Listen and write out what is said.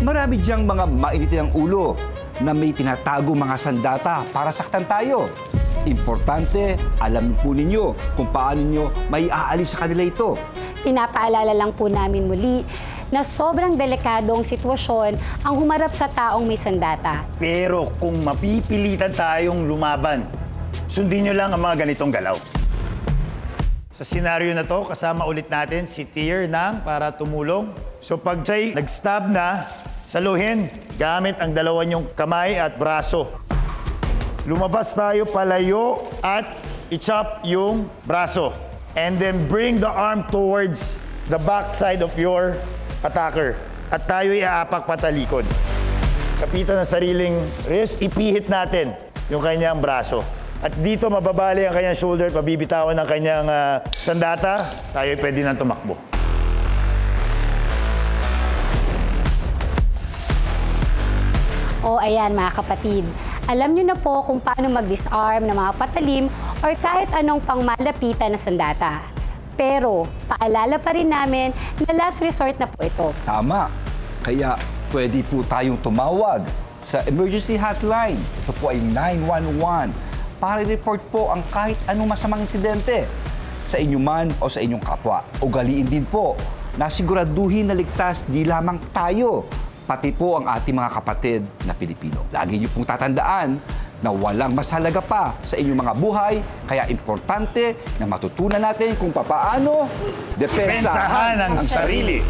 Marami diyang mga mainitin ang ulo na may tinatago mga sandata para saktan tayo. Importante, alam po ninyo kung paano nyo may aalis sa kanila ito. Pinapaalala lang po namin muli na sobrang delikadong sitwasyon ang humarap sa taong may sandata. Pero kung mapipilitan tayong lumaban, sundin nyo lang ang mga ganitong galaw. Sa senaryo na to, kasama ulit natin si Tier ng para tumulong. So pag siya'y nag-stab na, saluhin gamit ang dalawa niyong kamay at braso. Lumabas tayo palayo at i-chop yung braso. And then bring the arm towards the back side of your attacker. At tayo iaapak patalikod. Kapitan ng sariling wrist, ipihit natin yung kanyang braso. At dito mababali ang kanyang shoulder, pabibitawan ng kanyang ah, sandata, tayo pwede nang tumakbo. O ayan mga kapatid, alam nyo na po kung paano mag-disarm ng mga patalim or kahit anong pangmalapitan na sandata. Pero paalala pa rin namin na last resort na po ito. Tama. Kaya pwede po tayong tumawag sa emergency hotline. Ito po ay 911 para report po ang kahit anong masamang insidente sa inyo man o sa inyong kapwa. Ugaliin din po na siguraduhin na ligtas di lamang tayo, pati po ang ating mga kapatid na Pilipino. Lagi niyo pong tatandaan na walang mas halaga pa sa inyong mga buhay, kaya importante na matutunan natin kung papaano Pensahan ang sarili.